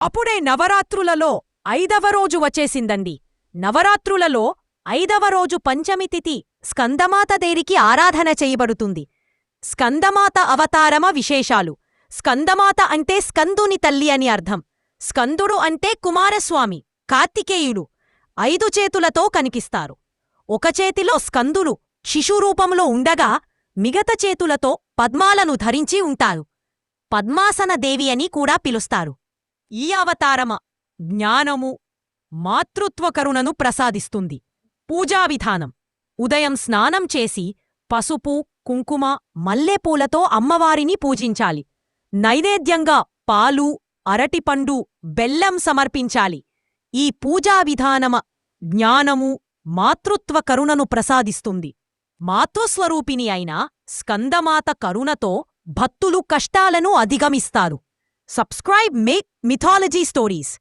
అప్పుడే నవరాత్రులలో ఐదవ రోజు వచ్చేసిందండి. నవరాత్రులలో ఐదవ రోజు పంచమి తిథి స్కందమాత దేరికి ఆరాధన చేయబడుతుంది. స్కందమాత అవతారమ విశేషాలు. స్కందమాత అంటే స్కందుని తల్లి అని అర్థం. స్కందుడు అంటే కుమారస్వామి కార్తికేయుడు. ఐదు చేతులతో కనిపిస్తారు ఒక చేతిలో స్కందులు శిశురూపంలో ఉండగా మిగత చేతులతో పద్మాలను ధరించి ఉంటారు. పద్మాసన దేవి అని కూడా పిలుస్తారు. ఈ అవతారమ జ్ఞానము మాతృత్వకరుణను ప్రసాదిస్తుంది. పూజావిధానం ఉదయం స్నానం చేసి పసుపు కుంకుమ మల్లెపూలతో అమ్మవారిని పూజించాలి. నైవేద్యంగా పాలు అరటిపండు బెల్లం సమర్పించాలి. ఈ పూజా విధానమ జ్ఞానము మాతృత్వ కరుణను ప్రసాదిస్తుంది. మాతృస్వరూపిణి అయిన స్కందమాత కరుణతో భక్తులు కష్టాలను అధిగమిస్తారు. Subscribe make Mythology Stories.